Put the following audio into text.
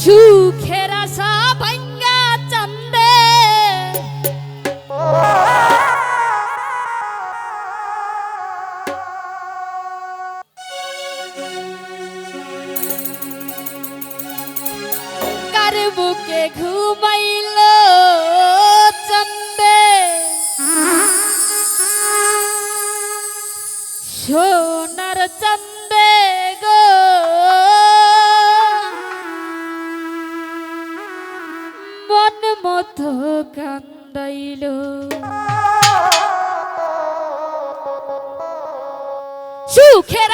সুখের আশা ভাঙ্গা চান্দে। কার বুকে ঘুমাইল চন্দে? সোনার চন্দে মতো কান্দাইল সুখের